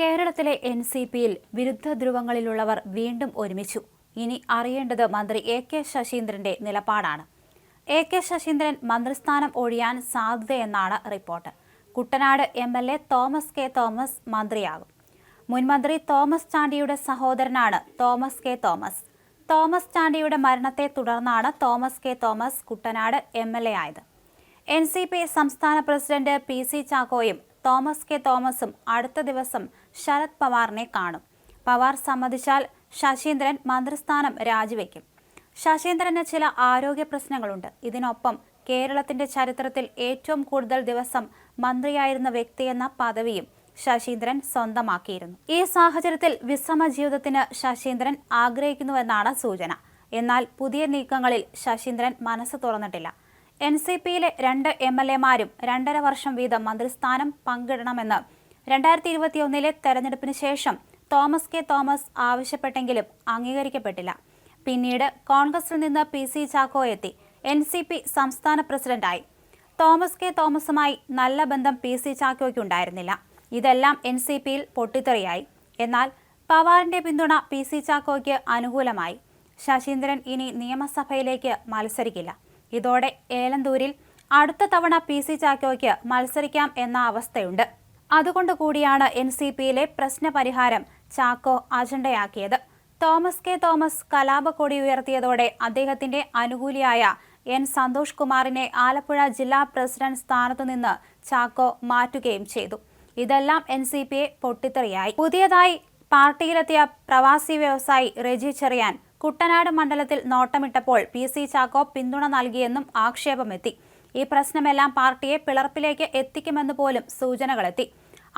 കേരളത്തിലെ N C പിയിൽ വിരുദ്ധ ധ്രുവങ്ങളിലുള്ളവർ വീണ്ടും ഒരുമിച്ചു. ഇനി അറിയേണ്ടത് മന്ത്രി എ കെ ശശീന്ദ്രന്റെ നിലപാടാണ്. എ കെ ശശീന്ദ്രൻ മന്ത്രിസ്ഥാനം ഒഴിയാൻ സാധ്യതയെന്നാണ് report. Kuttanad M L A Thomas K Thomas മന്ത്രിയാകും. മുൻമന്ത്രി തോമസ് ചാണ്ടിയുടെ സഹോദരനാണ് തോമസ് കെ തോമസ്. തോമസ് ചാണ്ടിയുടെ മരണത്തെ തുടർന്നാണ് Thomas K Thomas Kuttanad M L A ആയത്. എൻ സി പി സംസ്ഥാന പ്രസിഡന്റ് പി സി ചാക്കോയും തോമസ് കെ തോമസും അടുത്ത ദിവസം ശരത് പവാറിനെ കാണും. പവാർ സമ്മതിച്ചാൽ ശശീന്ദ്രൻ മന്ത്രിസ്ഥാനം രാജിവെക്കും. ശശീന്ദ്രന് ചില ആരോഗ്യ പ്രശ്നങ്ങളുണ്ട്. ഇതിനൊപ്പം കേരളത്തിന്റെ ചരിത്രത്തിൽ ഏറ്റവും കൂടുതൽ ദിവസം മന്ത്രിയായിരുന്ന വ്യക്തിയെന്ന പദവിയും ശശീന്ദ്രൻ സ്വന്തമാക്കിയിരുന്നു. ഈ സാഹചര്യത്തിൽ വിശ്രമ ജീവിതത്തിന് ശശീന്ദ്രൻ ആഗ്രഹിക്കുന്നുവെന്നാണ് സൂചന. എന്നാൽ പുതിയ നീക്കങ്ങളിൽ ശശീന്ദ്രൻ മനസ്സ് തുറന്നിട്ടില്ല. എൻ സി പിയിലെ രണ്ട് എം എൽ എമാരും രണ്ടര വർഷം വീതം മന്ത്രിസ്ഥാനം പങ്കിടണമെന്ന് രണ്ടായിരത്തി ഇരുപത്തിയൊന്നിലെ തെരഞ്ഞെടുപ്പിന് ശേഷം തോമസ് കെ. തോമസ് ആവശ്യപ്പെട്ടെങ്കിലും അംഗീകരിക്കപ്പെട്ടില്ല. പിന്നീട് കോൺഗ്രസിൽ നിന്ന് പി. സി. ചാക്കോ എത്തി. എൻ. സി. പി സംസ്ഥാന പ്രസിഡന്റായി. Thomas K. തോമസുമായി നല്ല ബന്ധം പി. സി. ചാക്കോയ്ക്കുണ്ടായിരുന്നില്ല ഇതെല്ലാം എൻ. സി. പിയിൽ പൊട്ടിത്തെറിയായി. എന്നാൽ പവാറിന്റെ പിന്തുണ പി. സി. ചാക്കോയ്ക്ക് അനുകൂലമായി. ശശീന്ദ്രൻ ഇനി നിയമസഭയിലേക്ക് മത്സരിക്കില്ല. ഇതോടെ ഏലന്തൂരിൽ അടുത്ത തവണ പി. സി. ചാക്കോയ്ക്ക് മത്സരിക്കാം എന്ന അവസ്ഥയുണ്ട്. അതുകൊണ്ട് കൂടിയാണ് എൻ സി പിയിലെ പ്രശ്നപരിഹാരം ചാക്കോ അജണ്ടയാക്കിയത്. Thomas K. തോമസ് കലാപക്കൊടി ഉയർത്തിയതോടെ അദ്ദേഹത്തിന്റെ അനുകൂലിയായ എൻ സന്തോഷ് കുമാറിനെ ആലപ്പുഴ ജില്ലാ പ്രസിഡന്റ് സ്ഥാനത്തു നിന്ന് ചാക്കോ മാറ്റുകയും ചെയ്തു. ഇതെല്ലാം എൻ സി പിയെ പൊട്ടിത്തെറിയായി. പുതിയതായി പാർട്ടിയിലെത്തിയ പ്രവാസി വ്യവസായി റെജി ചെറിയാൻ കുട്ടനാട് മണ്ഡലത്തിൽ നോട്ടമിട്ടപ്പോൾ പി സി ചാക്കോ പിന്തുണ നൽകിയെന്നും ആക്ഷേപമെത്തി. ഈ പ്രശ്നമെല്ലാം പാർട്ടിയെ പിളർപ്പിലേക്ക് എത്തിക്കുമെന്ന് പോലും സൂചനകളെത്തി.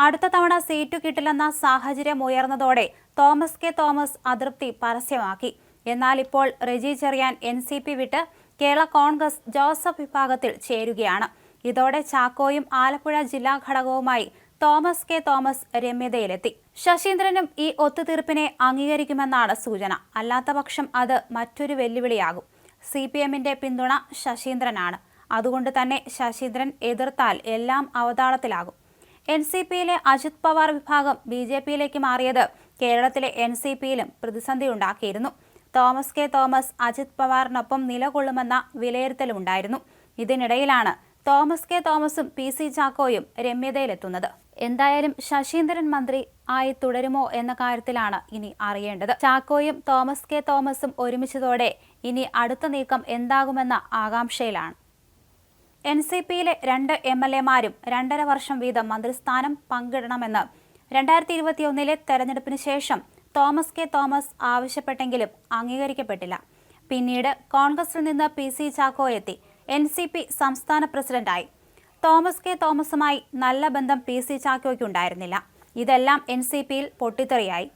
അടുത്ത തവണ സീറ്റു കിട്ടില്ലെന്ന സാഹചര്യം ഉയർന്നതോടെ തോമസ് കെ തോമസ് അതൃപ്തി പരസ്യമാക്കി. എന്നാൽ ഇപ്പോൾ Reji Cherian N C P വിട്ട് കേരള കോൺഗ്രസ് ജോസഫ് വിഭാഗത്തിൽ ചേരുകയാണ്. ഇതോടെ ചാക്കോയും ആലപ്പുഴ ജില്ലാ ഘടകവുമായി തോമസ് കെ തോമസ് രമ്യതയിലെത്തി. ശശീന്ദ്രനും ഈ ഒത്തുതീർപ്പിനെ അംഗീകരിക്കുമെന്നാണ് സൂചന. അല്ലാത്തപക്ഷം അത് മറ്റൊരു വെല്ലുവിളിയാകും. സി പി എമ്മിന്റെ പിന്തുണ ശശീന്ദ്രനാണ്. അതുകൊണ്ട് തന്നെ ശശീന്ദ്രൻ എതിർത്താൽ എല്ലാം അവതാളത്തിലാകും. എൻ സി പിയിലെ അജിത് പവാർ വിഭാഗം ബി ജെ പിയിലേക്ക് മാറിയത് കേരളത്തിലെ എൻ സി പിയിലും പ്രതിസന്ധി ഉണ്ടാക്കിയിരുന്നു. തോമസ് കെ തോമസ് അജിത് പവാറിനൊപ്പം നിലകൊള്ളുമെന്ന വിലയിരുത്തലുണ്ടായിരുന്നു ഇതിനിടയിലാണ് തോമസ് കെ തോമസും പി സി ചാക്കോയും രമ്യതയിലെത്തുന്നത്. എന്തായാലും ശശീന്ദ്രൻ മന്ത്രി ആയി തുടരുമോ എന്ന കാര്യത്തിലാണ് ഇനി അറിയേണ്ടത്. ചാക്കോയും തോമസ് കെ തോമസും ഒരുമിച്ചതോടെ ഇനി അടുത്ത നീക്കം എന്താകുമെന്ന ആകാംക്ഷയിലാണ്. എൻ സി പിയിലെ രണ്ട് എം എൽ എമാരും രണ്ടര വർഷം വീതം മന്ത്രിസ്ഥാനം പങ്കിടണമെന്ന് രണ്ടായിരത്തി ഇരുപത്തിയൊന്നിലെ തെരഞ്ഞെടുപ്പിന് ശേഷം തോമസ് കെ തോമസ് ആവശ്യപ്പെട്ടെങ്കിലും അംഗീകരിക്കപ്പെട്ടില്ല. പിന്നീട് കോൺഗ്രസിൽ നിന്ന് പി സി ചാക്കോ എത്തി എൻ സി പി സംസ്ഥാന പ്രസിഡന്റായി. തോമസ് കെ തോമസുമായി നല്ല ബന്ധം പി സി ചാക്കോയ്ക്കുണ്ടായിരുന്നില്ല. ഇതെല്ലാം എൻ സി പിയിൽ പൊട്ടിത്തെറിയായി.